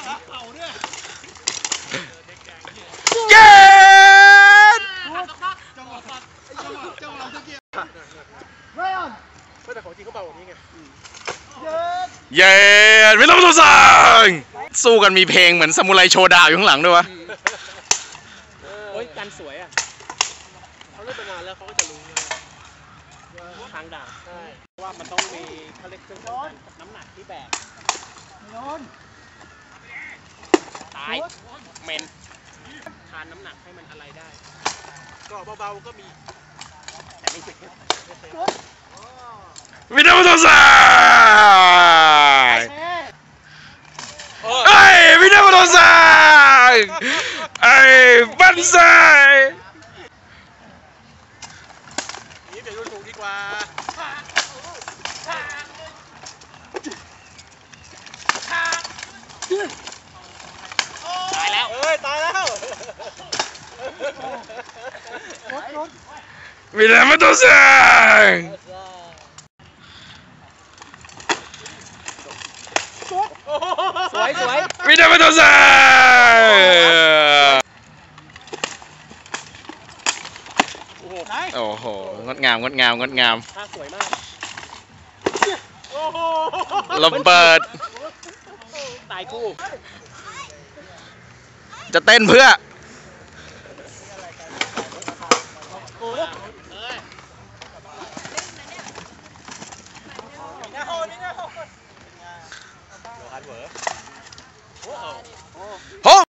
เย็นเย็นวิลลมตุสังสู้กันมีเพลงเหมือนสมุไรโชดาอยู่ข้างหลังด้วยวะโอ้ยกันสวยอะเขาเล่นมานานแล้วเขาก็จะรู้ทางด่างใช่ว่ามันต้องมีคาเล็กเตอร์น้ำหนักที่แบกนนายเมนทานน้ำหนักให้มันอะไรได้ ก็เบาๆก็มีแต่ไม่เจ็บวิลเลมตัวสังเออเอ้ยวิลเลมตัวสังเอ้ยบันไซนี่เดี๋ยวดูถูกดีกว่า ตายแล้ว เอ้ย ตายแล้ว วิลเลมตัวสังสวยสวยวิลเลมตัวสังโอ้โหโอ้โห งดงาม งดงาม งดงามท่าสวยมากโอ้โหระเบิด ตายคู่ จะเต้นเพื่อ 안 보여요? 어?